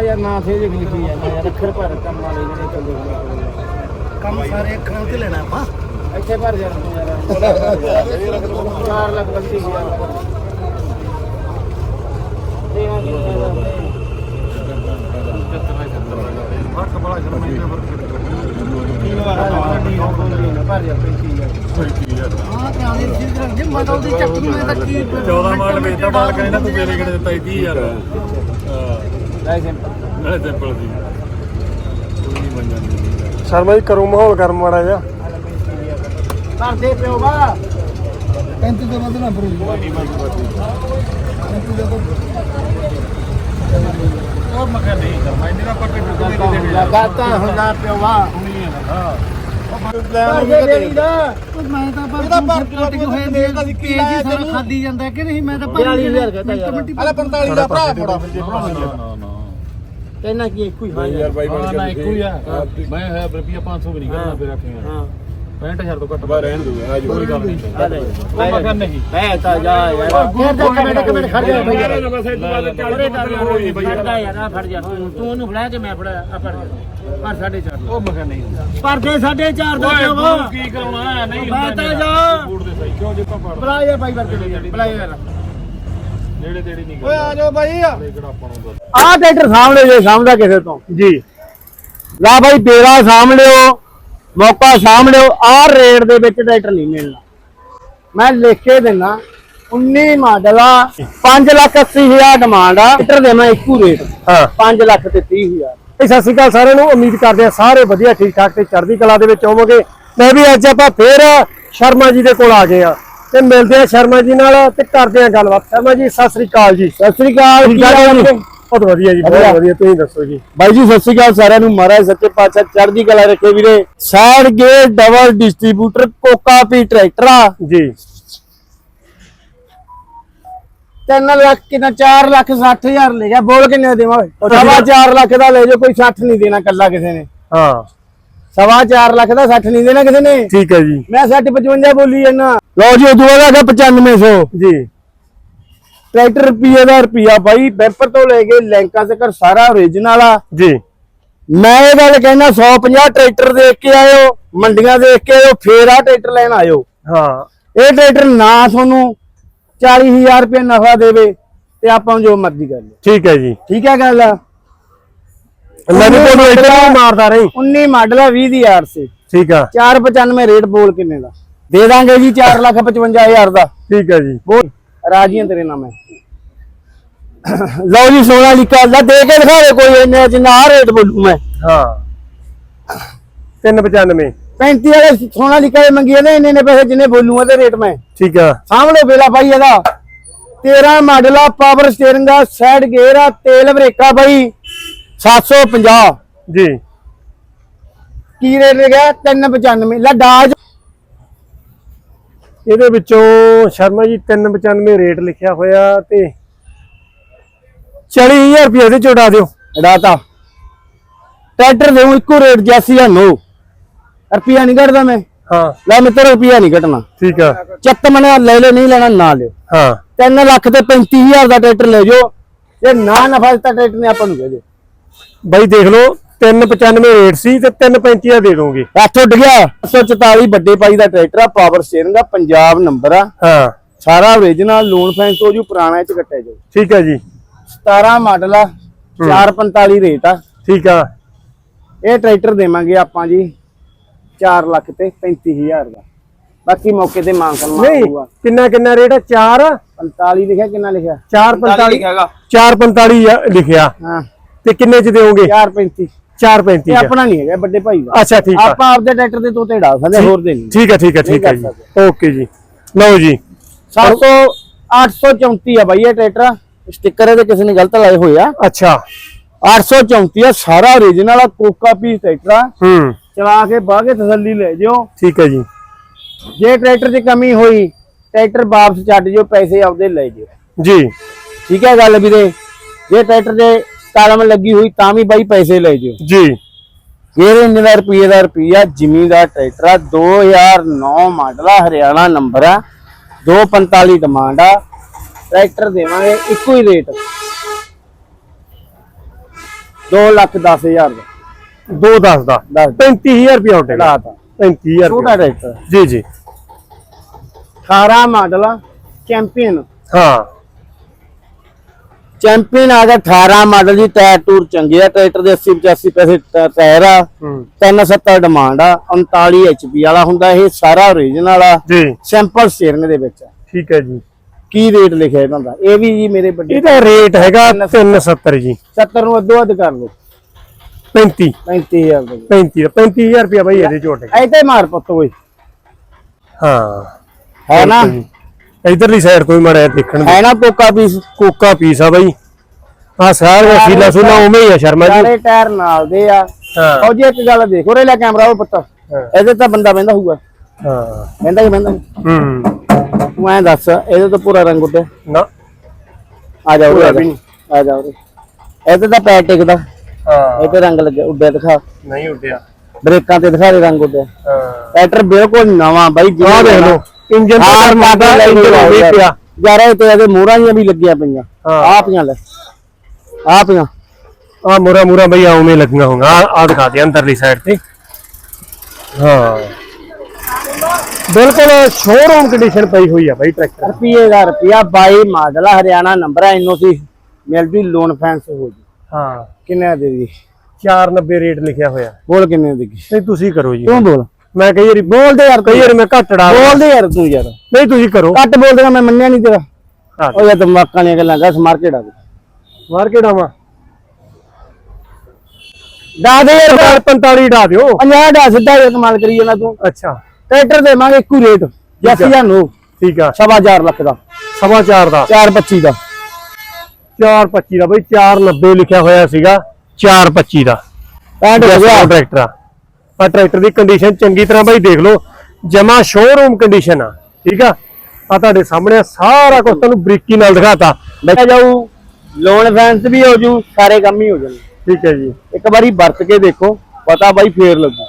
ਭਰਾਵਾ ਯਾਰ ਨਾ ਸੇ ਜਿ ਲਿਖੀ ਜਾਂਦਾ ਯਾਰ ਅੱਖਰ ਭਰ ਕੰਮ ਵਾਲੇ ਜਿਹੜੇ ਚੱਲਦੇ ਹੁੰਦੇ ਕੰਮ ਸਾਰੇ ਅੱਖਰਾਂ ਤੇ ਲੈਣਾ ਆਪਾਂ? ਇੱਥੇ ਭਰ ਜਾ ਯਾਰ। 4 ਲੱਖ ਬੱਤੀ ਹਜ਼ਾਰ ਦੇ ਆ ਜੀ ਫ਼ਰਕ ਬੜਾ ਜਨ ਮਹੀਨੇ ਭਰ ਜਾ 35000 ਹਾਂ ਤੇ ਆਲੇ ਚੀਜ਼ ਰੱਖ ਜੇ ਮੈਂ ਤਾਂ ਉਹਦੀ ਚੱਕ ਨੂੰ ਮੈਂ ਤਾਂ ਕੀ 14 ਮਾਡਲ ਵੇਚਦਾ ਮਾਲ ਕਹਿੰਦਾ ਤੂੰ ਮੇਰੇ ਕਿਹੜੇ ਦਿੱਤਾ 30000 ਹਾਂ। ਲੈ ਸਿੰਪਲ ਨਾਲੇ ਸਿੰਪਲ ਸੀ ਕੋਈ ਨਹੀਂ ਮੰਨਿਆ ਸ਼ਰਮਾ ਜੀ ਕਰੋ ਮਾਹੌਲ ਗਰਮ ਮਾੜਾ ਜਿਹਾ ਭਰ ਦੇ ਪਿਓ ਵਾ 35 ਤੋਂ ਵੱਧ ਨਾ ਭਰੂ ਉਹ ਮੈਂ ਕਿਹਾ ਨਹੀਂ ਕਰਨਾ ਇੰਨੇ ਦਾ ਪੱਕੇ ਫਿਰ ਮੇਰੇ ਦੇ ਦੇ ਲਗਾਤਾ ਹੁੰਦਾ ਪਿਓ ਵਾ ਪਲਾਨ ਦੇ ਦੇਈ ਦਾ ਮੈਂ ਤਾਂ ਪਰ ਟਿਕ ਹੋਏ ਕਦੀ ਕੀ ਲਾਇਆ ਤੈਨੂੰ ਖਾਦੀ ਜਾਂਦਾ ਕਿ ਨਹੀਂ ਮੈਂ ਤਾਂ 42000 ਕਹਤਾ ਯਾਰ ਅਲੇ 45 ਦਾ ਭਰਾ ਫੜਾ ਨਾ ਨਾ ਕਹਿੰਦਾ ਕੀ ਇੱਕੋ ਹੀ ਹਾਂ। ਯਾਰ ਬਾਈ ਹਾਂ ਨਾ ਇੱਕੋ ਹੀ ਆ। ਮੈਂ ਹੈ ਰੁਪਿਆ 500 ਵੀ ਨਹੀਂ ਕਰਨਾ ਫਿਰ ਆਖੇਗਾ ਹਾਂ। 65000 ਤੋਂ ਘੱਟ ਬਾ ਰਹਿਣ ਦੂਗਾ ਆਜੋ ਕੋਈ ਗੱਲ ਨਹੀਂ। ਆ ਲੈ ਉਹ ਮੈਂ ਕਿਹਾ ਨਹੀਂ। ਮੈਂ ਤਾਂ ਜਾ ਯਾਰ। ਫਿਰ ਜਾ ਕਮੈਂਟ ਕਮੈਂਟ ਖੜ ਜਾ ਬਈ। ਯਾਰ ਬਸ ਇਹ ਤੋਂ ਬਾਅਦ ਉਹਦੇ 40 ਕਰ ਹੋਈ ਬਈ। ਫੜ ਜਾ ਯਾਰ ਆ ਫੜ ਜਾ। ਤੂੰ ਤੂੰ ਉਹਨੂੰ ਫੜਾ ਕੇ ਮੈਂ ਫੜਾ ਆ ਫੜ ਪਰ ਸਾਢੇ ਚਾਰ ਉਹ ਮੈਂ ਕਿਹਾ ਨਹੀਂ। ਪਰ ਦੇ ਸਾਢੇ ਚਾਰ ਦਾ ਓਏ ਵਾ ਤੂੰ ਕੀ ਕਰਾਉਣਾ ਨਹੀਂ ਮੈਂ ਤਾਂ ਜਾ। ਬੂਟ ਦੇ ਸਹੀ ਕਿਉਂ ਜੇ ਪਾ ਬੁਲਾ ਯਾਰ ਬਾਈ ਵਰਗੇ ਬੁਲਾ ਯਾਰ। ਨੇੜੇ ਤੇੜੀ ਨਹੀਂ ਓਏ ਆ ਜਾਓ ਬਾਈ। ਕਿਹੜਾ ਆਪਾਂ ਨੂੰ ਦੱਸ। ਆਹ ਟਰੈਕਟਰ ਸਾਹਮਣੇ ਜੇ ਸਾਹਮਣਾ ਕਿਸੇ ਤੋਂ। ਜੀ। ਲਾ ਬਾਈ ਬੇੜਾ ਸਾਂਭ ਲਿਓ ਮੌਕਾ ਸਾਂਭ ਲਿਓ। ਆਹ ਰੇਟ ਦੇ ਵਿੱਚ ਟਰੈਕਟਰ ਨਹੀਂ ਮਿਲਣਾ। ਮੈਂ ਲਿਖ ਕੇ ਦਿੰਦਾ 19 ਮਾਡਲ ਆ 5 ਲੱਖ 80 ਹਜ਼ਾਰ ਡਿਮਾਂਡ ਆ। ਟਰੈਕਟਰ ਦੇ ਮੈਂ ਇੱਕੋ ਰੇਟ। ਹਾਂ। 5 ਲੱਖ ਤੇ 30 ਹਜ਼ਾਰ। ਇਹ ਸਤਿ ਸ਼੍ਰੀ ਅਕਾਲ ਸਾਰਿਆਂ ਨੂੰ ਉਮੀਦ ਕਰਦੇ ਆ ਸਾਰੇ ਵਧੀਆ ਠੀਕ ਠਾਕ ਤੇ ਚੜ੍ਹਦੀ ਕਲਾ ਦੇ ਵਿੱਚ ਹੋਵੋਗੇ। ਮੈਂ ਵੀ ਅੱਜ ਆਪਾਂ ਫੇਰ ਸ਼ਰਮਾ ਜੀ ਦੇ ਕੋਲ ਆ ਗਏ ਆ ਤੇ ਮਿਲਦੇ ਆ ਸ਼ਰਮਾ ਜੀ ਨਾਲ ਤੇ ਕਰਦੇ ਆ ਗੱਲਬਾਤ। ਸ਼ਰਮਾ ਜੀ ਸਤਿ ਸ਼੍ਰੀ ਅਕਾਲ ਜੀ। ਸਤਿ ਸ੍ਰੀ ਅਕਾਲ ਕੀ ਹਾਲ ਹੈ? ਜੀ? ਬਹੁਤ ਵਧੀਆ ਜੀ ਵਧੀਆ। ਬਹੁਤ ਵਧੀਆ ਤੁਸੀਂ ਦੱਸੋ ਜੀ। ਬਾਈ ਜੀ ਸਤਿ ਸ੍ਰੀ ਅਕਾਲ ਸਾਰਿਆਂ ਨੂੰ। ਮਹਾਰਾਜ ਸੱਚੇ ਪਾਤਸ਼ਾਹ ਚੜ੍ਹਦੀ ਕਲਾ ਰੱਖੇ ਵੀਰੇ। ਸਾਈਡ ਗੇ ਡਬਲ ਡਿਸਟ੍ਰੀਬਿਊਟਰ ਕੋਕਾ ਪੀ ਟਰੈਕਟਰ। ਆ ਜੀ। 3 ਲੱਖ ਕਿੰਨਾ? 4 ਲੱਖ 60 ਹਜ਼ਾਰ ਲੈ ਗਿਆ। ਬੋਲ ਕਿੰਨੇ ਦੇਵਾਂ ਤਾਂ ਸਵਾ ਫਿਰ- 4 ਲੱਖ ਦਾ ਲੈ ਜਾਓ ਕੋਈ 60 ਨਹੀਂ ਦੇਣਾ ਕੱਲਾ ਕਿਸੇ ਨੇ। ਹਾਂ। ਸਵਾ 4 ਲੱਖ ਦਾ 60 ਨਹੀਂ ਦੇਣਾ ਕਿਸੇ ਨੇ? ਠੀਕ ਹੈ ਜੀ। ਮੈਂ 60 55 ਬੋਲੀ ਜਾਂਦਾ। ਲਓ ਜੀ ਉਦੋਂ ਬਾਅਦ ਗਿਆ 9500 ਜੀ। ਟਰੈਕਟਰ ਰੁਪਈਏ ਦਾ ਰੁਪਈਆ ਬਾਈ ਬੈਂਪਰ ਤੋਂ ਲੈ ਕੇ ਲੈਂਕਾਂ ਤੱਕ ਸਾਰਾ ਓਰੀਜਨਲ ਆ। ਜੀ। ਮੈਂ ਇਹ ਗੱਲ ਕਹਿਣਾ 150 ਟਰੈਕਟਰ ਦੇਖ ਕੇ ਆਇਓ ਮੰਡੀਆਂ ਦੇਖ ਕੇ ਆਇਓ ਫੇਰ ਆ ਟਰੈਕਟਰ ਲੈਣ ਆਇਓ। ਹਾਂ। ਇਹ ਟਰੈਕਟਰ ਨਾ ਤੁਹਾਨੂੰ 40000 ਰੁਪਏ ਨਫਾ ਦੇਵੇ ਤੇ ਆਪਾਂ ਜੋ ਮਰਜ਼ੀ ਕਰ ਲਓ ਠੀਕ ਹੈ ਜੀ। ਠੀਕ ਹੈ ਗੱਲ ਮੈਂ ਵੀ ਤੁਹਾਨੂੰ ਵੀ ਮਾਰਦਾ ਰਹੀ। 19 ਮਾਡਲ ਆ 20 ਦੀ ਠੀਕ ਆ। 495 ਰੇਟ ਬੋਲ ਕਿੰਨੇ ਦਾ? ਦੇ ਦਾਂਗੇ ਜੀ 455000 ਦਾ। ਠੀਕ ਹੈ ਜੀ। ਬੋਲ। ਰਾਜੀਆਂ ਤੇਰੇ ਨਾਮ ਹੈ। ਲਓ ਜੀ ਸੋਨਾ ਲਿਖਾ ਲੈ ਦੇ ਕੇ ਦਿਖਾਵੇ ਕੋਈ ਇੰਨੇ ਜਿੰਨਾ ਆ ਰੇਟ ਬੋਲੂ ਮੈਂ। ਹਾਂ। 395 35 ਵਾਲੇ ਸੋਨਾ ਲਿਖਾ ਮੰਗੀ ਨੇ ਇੰਨੇ ਨੇ ਪੈਸੇ ਜਿੰਨੇ ਬੋਲੂ ਉਹਦੇ ਰੇਟ ਮੈਂ। ਠੀਕ ਆ। ਸਾਹਮਣੇ ਬੇਲਾ ਬਾਈ ਇਹਦਾ। 13 ਮਾਡਲ ਆ ਪਾਵਰ ਸਟੀਅਰਿੰਗ ਆ ਸਾਈਡ ਗੇਅਰ ਆ ਤੇਲ ਬ੍ਰੇਕਾ ਬਾਈ 750 ਜੀ। ਕੀ ਰੇਟ ਗਿਆ 395 ਲੈ ਡਾਜ ਇਹਦੇ ਵਿੱਚੋਂ ਸ਼ਰਮਾ ਜੀ 395 ਰੇਟ ਲਿਖਿਆ ਹੋਇਆ ਤੇ 40000 ਰੁਪਏ ਇਹਦੇ ਚੋਂ ਉਡਾ ਦਿਓ। ਡਾਤਾ ਟਰੈਕਟਰ ਦੇ ਇੱਕੋ ਰੇਟ ਜੈਸੀ ਆ ਨੋ। ਰੁਪਿਆ ਨਹੀਂ ਘਟਦਾ ਮੈਂ। ਹਾਂ। ਲੈ ਮਿੱਤਰ ਰੁਪਿਆ ਨਹੀਂ ਘਟਣਾ। ਠੀਕ ਆ। ਚੱਤ ਮਨੇ ਲੈ ਲੈ ਨਹੀਂ ਲੈਣਾ ਨਾ ਲਿਓ। ਹਾਂ। 3 ਲੱਖ ਤੇ 35000 ਦਾ ਟਰੈਕਟਰ ਲੈ ਜਾਓ। ਜੇ ਨਾ ਨਫਾ ਦਿੱਤਾ ਟਰੈਕਟਰ ਨੇ ਆਪਾਂ ਨੂੰ ਦੇ ਦਿਓ। ਬਾਈ ਦੇਖ ਲਓ 395 ਰੇਟ ਸੀ ਤੇ 335 ਦਾ ਦੇ ਦੋਗੇ ਹੱਥ ਉੱਡ ਗਿਆ। 144 ਵੱਡੇ ਪਾਈ ਦਾ ਟਰੈਕਟਰ ਆ ਪਾਵਰ ਸਟੀਅਰਿੰਗ ਆ ਪੰਜਾਬ ਨੰਬਰ ਆ। ਹਾਂ। ਸਾਰਾ ਓਰੀਜਨਲ ਲੋਨ ਫੈਂਸ ਹੋ ਜੂ ਪੁਰਾਣਾ ਚ ਕੱਟਿਆ ਜਾਊ। ਠੀਕ ਆ ਜੀ। 17 ਮਾਡਲ ਆ 445 ਰੇਟ ਆ। ਠੀਕ ਆ। ਇਹ ਟਰੈਕਟਰ ਦੇਵਾਂਗੇ ਆਪਾਂ ਜੀ 4 ਲੱਖ ਤੇ 35000 ਦਾ। ਬਾਕੀ ਮੌਕੇ ਤੇ ਮਾਨ ਸਨਮਾਨ ਨਹੀਂ ਹੋਊਗਾ। ਕਿੰਨਾ ਕਿੰਨਾ ਰੇਟ ਆ? 4 45 ਲਿਖਿਆ ਕਿੰਨਾ ਲਿਖਿਆ? 445 445 ਲਿਖਿਆ ਹਾਂ। ਤੇ ਕਿੰਨੇ ਚ ਦਿਓਗੇ? 435 435 ਇਹ ਆਪਣਾ ਨਹੀਂ ਹੈਗਾ ਵੱਡੇ ਭਾਈ ਦਾ। ਅੱਛਾ ਠੀਕ ਆ। ਆਪਾਂ ਆਪਦੇ ਟਰੈਕਟਰ ਦੇ ਤੋਤੇ ਡਾ ਸਕਦੇ ਹੋਰ ਦੇ ਨਹੀਂ। ਠੀਕ ਆ ਠੀਕ ਆ ਠੀਕ ਜੀ। ਓਕੇ ਜੀ। ਲਓ ਜੀ। 700 834 ਆ ਬਾਈ ਇਹ ਟਰੈਕਟਰ। ਸਟicker ਇਹਦੇ ਕਿਸੇ ਨੇ ਗਲਤ ਲਾਏ ਹੋਏ ਆ। ਅੱਛਾ। 834 ਆ ਸਾਰਾ ਓਰੀਜਨਲ ਆ ਕੋਕਾ ਪੀਸ ਟਰੈਕਟਰ ਆ। ਹੂੰ। ਚਲਾ ਕੇ ਬਾਹ ਕੇ ਤਸੱਲੀ ਲੈ ਜਿਓ। ਠੀਕ ਹੈ ਜੀ। ਜੇ ਟਰੈਕਟਰ 'ਚ ਕਮੀ ਹੋਈ ਟਰੈਕਟਰ ਵਾਪਸ ਛੱਡ ਜਿਓ ਪੈਸੇ ਆਪਦੇ ਲੈ ਜਿਓ। ਜੀ। ਠੀਕ ਹੈ ਗੱਲ ਵੀਰੇ? ਜੇ ਟਰੈਕਟਰ ਦੇ ਕਲਮ ਲੱਗੀ ਹੋਈ ਤਾਂ ਵੀ ਬਾਈ ਪੈਸੇ ਲੈ ਜਿਓ। ਜੀ। ਇਹਦੇ ਇੰਨੇ ਦਾ ਰੁਪਈਏ ਦਾ ਰੁਪਈਆ ਜ਼ਿਮੀਂਦਾਰ ਟਰੈਕਟਰ ਆ 2009 ਮਾਡਲ ਆ ਹਰਿਆਣਾ ਨੰਬਰ ਆ 245 ਡਿਮਾਂਡ ਆ। ਟਰੈਕਟਰ ਦੇਵਾਂਗੇ ਇੱਕੋ ਹੀ ਰੇਟ। 2 ਲੱਖ 10000 ਦਾ। 2 10 ਦਾ। ਦਸ। 35000 ਰੁਪਏ ਲਾਤਾ 35000 ਛੋਟਾ ਰੁਪਏ ਟਰੈਕਟਰ। ਜੀ ਜੀ। 18 ਮਾਡਲ ਆ ਚੈਂਪੀਅਨ। ਹਾਂ। ਚੈਂਪੀਅਨ ਆ ਗਿਆ 18 ਮਾਡਲ ਜੀ ਟਾਇਰ ਟੂਰ ਚੰਗੇ ਆ ਟਰੈਕਟਰ ਦੇ 80 85 ਪੈਸੇ ਟਾਇਰ ਆ। ਹੂੰ। 370 ਡਿਮਾਂਡ ਆ 39 ਐਚਪੀ ਵਾਲਾ ਹੁੰਦਾ ਇਹ ਸਾਰਾ ਓਰੀਜਨਲ ਆ। ਜੀ। ਸਿੰਪਲ ਸਟੀਅਰਿੰਗ ਦੇ ਵਿੱਚ। ਠੀਕ ਹੈ ਜੀ। ਕੀ ਰੇਟ ਲਿਖਿਆ ਇਹਨਾਂ ਦਾ? ਇਹ ਵੀ ਜੀ ਮੇਰੇ ਵੱਡੇ ਇਹਦਾ ਰੇਟ ਹੈਗਾ 370 ਜੀ। 70 ਨੂੰ ਅੱਧੋ ਅੱਧ ਕਰ ਲਓ। 35 35000 ਦੇ। 35 35000 ਰੁਪਏ ਬਾਈ ਇਹਦੇ ਝੋਟੇ ਐ ਤੇ ਮਾਰ ਪੁੱਤ ਓਏ। ਹਾਂ। ਹੈ ਨਾ? ਇਧਰਲੀ ਸਾਈਡ ਹੀ ਮੜਿਆ ਦੇਖਣ ਦੇ ਹੈ ਨਾ ਕੋਕਾ ਪੀਸ। ਕੋਕਾ ਪੀਸ ਆ ਬਾਈ। ਆ ਸਾਰਾ ਸੀਲਾ ਸੁਲਾ ਉਵੇਂ ਹੀ ਆ ਸ਼ਰਮਾ ਜੀ। ਸਾਰੇ ਟਾਇਰ ਨਾਲ ਦੇ ਆ। ਹਾਂ। ਉਹ ਜੀ ਇੱਕ ਗੱਲ ਦੇਖ ਉਰੇ ਲੈ ਕੈਮਰਾ ਉਹ ਪੁੱਤ। ਇਹਦੇ ਤਾਂ ਬੰਦਾ ਬਹਿੰਦਾ ਹੋਊਗਾ। ਹਾਂ। ਬਹਿੰਦਾ ਕਿ ਬਹਿੰਦਾ। ਨੀ? ਹੂੰ। ਤੂੰ ਐਂ ਦੱਸ ਇਹਦੇ ਤੋਂ ਪੂਰਾ ਰੰਗ ਉੱਡੇ। ਨਾ। ਆ ਜਾ ਉਰੇ ਆ ਵੀ ਜਾ। ਆ ਜਾ ਉਰੇ। ਇਹਦੇ ਤਾਂ ਪੈਰ ਟਿਕਦਾ। ਹਾਂ। ਇਹ ਤੇ ਰੰਗ ਲੱਗਿਆ ਉੱਡਿਆ ਦਿਖਾ। ਨਹੀਂ ਉੱਡਿਆ। ਬ੍ਰੇਕਾਂ ਤੇ ਦਿਖਾ ਦੇ ਰੰਗ ਉੱਡਿਆ ਹਾਂ। ਟਰੈਕਟਰ ਬਿਲਕੁਲ ਨਵਾਂ ਬਾਈ ਜਿਵੇਂ ਆਹ ਦੇਖ ਲਓ। ਇੰਜਨ ਤਾਂ ਮਾਡਲ ਮਾਡਲ ਇੰਜਨ ਉਵੇਂ ਪਿਆ ਯਾਰ। ਇਹ ਤੇ ਇਹਦੇ ਮੋਹਰਾਂ ਜੀਆਂ ਵੀ ਲੱਗੀਆਂ ਪਈਆਂ। ਹਾਂ। ਆਹ ਪਈਆਂ ਲੈ। ਆਹ ਪਈਆਂ। ਆ ਮੁਰਾ ਮੁਰਾ ਬਈ ਆ ਉਵੇਂ ਲੱਗੀਆਂ ਹੋਗਾ ਆ ਦਿਖਾ ਦੇ ਅੰਦਰਲੀ ਸਾਈਡ ਤੇ। ਹਾਂ। ਬਿਲਕੁਲ ਸ਼ੋਰੂਮ ਕੰਡੀਸ਼ਨ ਪਈ ਹੋਈ ਆ ਬਾਈ ਟਰੈਕਟਰ ਰੁਪਏ ਦਾ ਰੁਪਿਆ 22 ਮਾਡਲ ਆ ਹਰਿਆਣਾ ਨੰਬਰ ਹੈ ਐਨਓਸੀ ਮਿਲ ਜੂ ਲੋਨ ਫੈਂਸ ਹੋ ਜੂ। ਹਾਂ। ਕਿੰਨੇ ਦੇ ਦੀ? 490 ਰੇਟ ਲਿਖਿਆ ਹੋਇਆ। ਬੋਲ ਕਿੰਨੇ ਦੀ? ਨਹੀਂ ਤੁਸੀਂ ਕਰੋ ਜੀ। ਤੂੰ ਬੋਲ। ਮੈਂ ਕਈ ਵਾਰੀ ਬੋਲ ਦੇ ਯਾਰ ਕਈ ਵਾਰੀ ਮੈਂ ਘੱਟ ਡਾ ਬੋਲ ਦੇ ਯਾਰ ਤੂੰ ਯਾਰ। ਨਹੀਂ ਤੁਸੀਂ ਕਰੋ। ਘੱਟ ਬੋਲ ਦੇਗਾ ਮੈਂ ਮੰਨਿਆ ਨਹੀਂ ਤੇਰਾ। ਉਹ ਯਾਰ ਦਿਮਾਗਾਂ ਦੀਆਂ ਗੱਲਾਂ ਕਰ ਮਾਰਕੀਟ ਆ ਮਾਰ ਕੇ ਡਾਵਾਂ। ਦਾ ਦੇ ਯਾਰ। 45 ਡਾ ਦਿਓ। 50 ਦਾ ਸਿੱਧਾ ਇਹ ਕਮਾਲ ਕਰੀ ਜਾਂਦਾ ਤੂੰ। ਅੱਛਾ। ਟਰੈਕਟਰ ਦੇਵਾਂਗੇ ਇੱਕੋ ਰੇਟ। ਜੱਸੀ ਜਾਨੂ ਠੀਕ ਆ। ਸਵਾ ਚਾਰ ਲੱਖ ਦਾ। ਸਵਾ ਚਾਰ ਦਾ। 425 ਦਾ। 425 ਦਾ ਬਈ 490 ਲਿਖਿਆ ਹੋਇਆ ਸੀਗਾ। 425 ਦਾ। ਐਂਡ ਹੋ ਗਿਆ ਟਰੈਕਟਰ ਆ। ਪਰ ਟਰੈਕਟਰ ਦੀ ਕੰਡੀਸ਼ਨ ਚੰਗੀ ਤਰ੍ਹਾਂ ਬਾਈ ਦੇਖ ਲਓ ਜਮਾ ਸ਼ੋਰੂਮ ਕੰਡੀਸ਼ਨ ਆ ਠੀਕ ਆ? ਆ ਤੁਹਾਡੇ ਸਾਹਮਣੇ ਆ, ਸਾਰਾ ਕੁਝ ਤੁਹਾਨੂੰ ਬਰੀਕੀ ਨਾਲ ਦਿਖਾਤਾ। ਬੈਠਾ ਜਾਊ ਲੋਨ ਫੈਂਸ ਵੀ ਹੋ ਜੂ ਸਾਰੇ ਕੰਮ ਹੀ ਹੋ ਜਾਣਗੇ ਠੀਕ ਹੈ ਜੀ। ਇੱਕ ਵਾਰੀ ਵਰਤ ਕੇ ਦੇਖੋ ਪਤਾ ਬਾਈ ਫੇਰ ਲੱਗੂ।